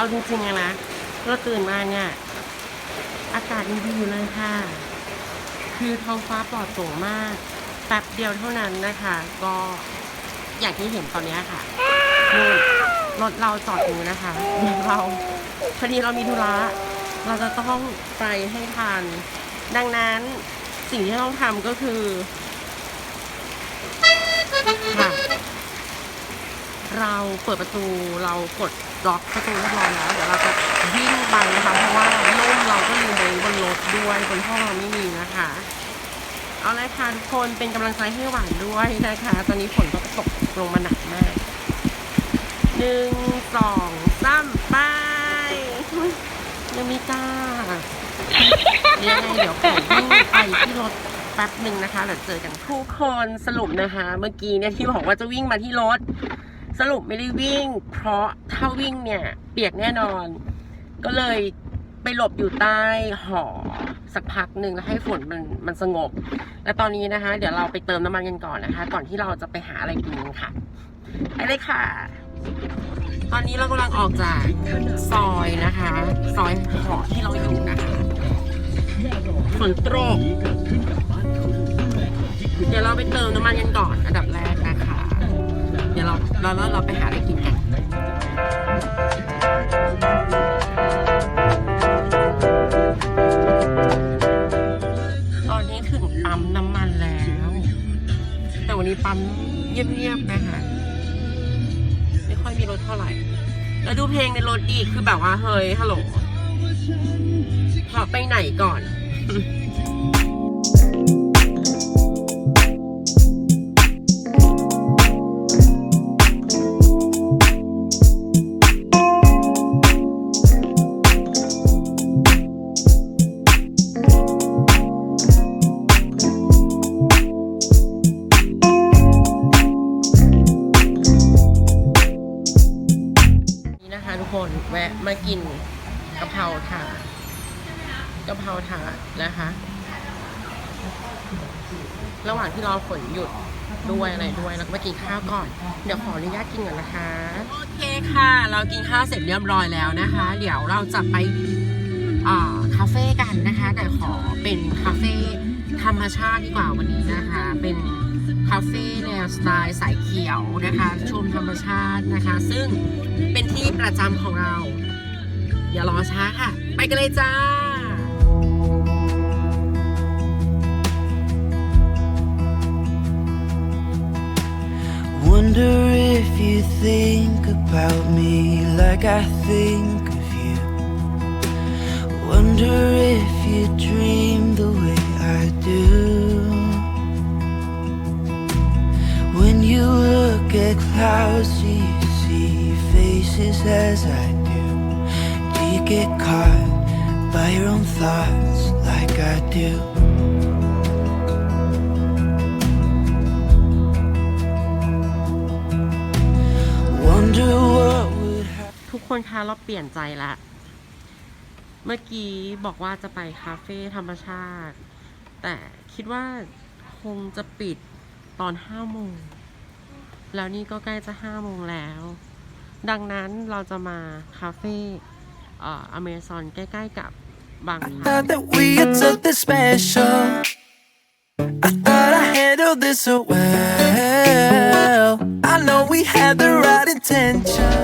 เอาจริงๆอะนะเราตื่นมาเนี่ย อากาศดีๆอยู่เลยค่ะ คือท้องฟ้าปลอดโปร่งมาก แป๊บเดียวเท่านั้นนะคะ ก็อย่างที่เห็นตอนนี้ค่ะนู่รถเราจอดอยู่นะคะเดี๋ยวเราพอดีเรามีธุระเราจะต้องไปให้ทัน ดังนั้นสิ่งที่ต้องทำก็คือ เราเปิดประตูเรากดล็อกประตูเรียบร้อยแล้วเดี๋ยวเราจะวิ่งไปนะคะเพราะว่าล่มเราก็ลืมไว้บนรถด้วยบนห้องเราไม่มีนะคะ เอาเลยค่ะทุกคนเป็นกำลังใจให้หวานด้วยนะคะ ตอนนี้ฝนก็ตกลงมาหนักมากหนึ่งสองสามไปยังมีจ้าเดี๋ยวยังไงเดี๋ยวผมวิ่งไปที่รถแป๊บหนึ่งนะคะเดี๋ยวเจอกันทุกคนสรุปนะคะ เมื่อกี้เนี่ยที่บอกว่าจะวิ่งมาที่รถ สรุปไม่ได้วิ่ง เพราะถ้าวิ่งเนี่ยเปียกแน่นอน ก็เลยไปหลบอยู่ใต้หอสักพักหนึ่งแล้วให้ฝนมันมันสงบ และตอนนี้นะคะ เดี๋ยวเราไปเติมน้ำมันกันก่อนนะคะ ก่อนที่เราจะไปหาอะไรกินกันค่ะไปเลยค่ะ ตอนนี้เรากำลังออกจากซอยนะคะ ซอยหอที่เราอยู่นะคะฝนตกเดี๋ยวเราไปเติมน้ำมันกันก่อน อันดับ ดี๋ยวเราเราเราเราไปหาอะไรกินกันตอนนี้ถึงปั๊มน้ำมันแล้ว แต่วันนี้ปั๊มเงียบๆนะคะไม่ค่อยมีรถเท่าไหร่ แล้วดูเพลงในรถดีคือแบบว่าเฮ้ยฮัลโหลขอไปไหนก่อน คนแวะมากินกะเพราถาดกะเพราถาดนะคะ ระหว่างที่รอฝนหยุดด้วยอะไรด้วยแล้วก็มากินข้าวก่อน เดี๋ยวขออนุญาตกินก่อนนะคะ โอเคค่ะ เรากินข้าวเสร็จเรียบร้อยแล้วนะคะ เดี๋ยวเราจะไปคาเฟ่กันนะคะ แต่ขอเป็นคาเฟ่ธรรมชาติดีกว่าวันนี้นะคะ เป็น คาเฟ่แนวสไตล์สายเขียวนะคะ ชมธรรมชาตินะคะ ซึ่งเป็นที่ประจำของเรา อย่ารอช้าค่ะ ไปกันเลยจ้า Wonder if you think about me like I think of you. Wonder if you dream the way I do. Look clouds, do you see faces as I do? Do you get caught by your own thoughts like I do? Wonder what would happen. ทุกคนคะเราเปลี่ยนใจละ เมื่อกี้บอกว่าจะไปคาเฟ่ธรรมชาติ แต่คิดว่าคงจะปิดตอนห้าโมง แล้วนี่ก็ใกล้จะห้าโมงแล้ว ดังนั้นเราจะมาคาเฟ่เอ่ออเมซอนใกล้ๆกับบางพลัด thought that we had something special. I thought I handled this so well. I know we had the right intention.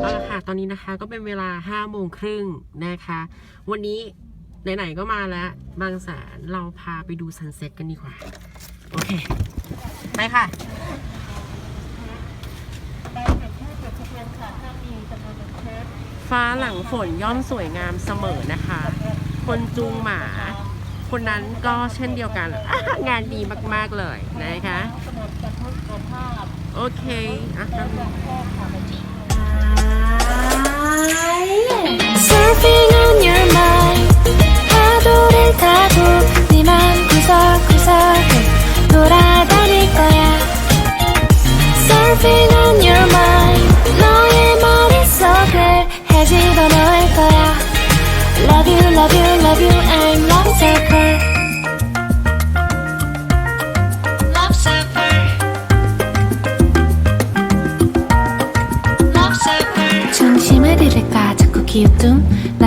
เอาละค่ะตอนนี้นะคะก็เป็นเวลาห้าโมงครึ่งนะคะ วันนี้ ไหนๆก็มาแล้ว บางแสนเราพาไปดูซันเซ็ตกันดีกว่า โอเค ไปค่ะฟ้าหลังฝนย่อมสวยงามเสมอนะคะ คนจูงหมา คนนั้นก็เช่นเดียวกัน งานดีมากๆเลยนะคะโอเคอะ Surfing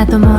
the moment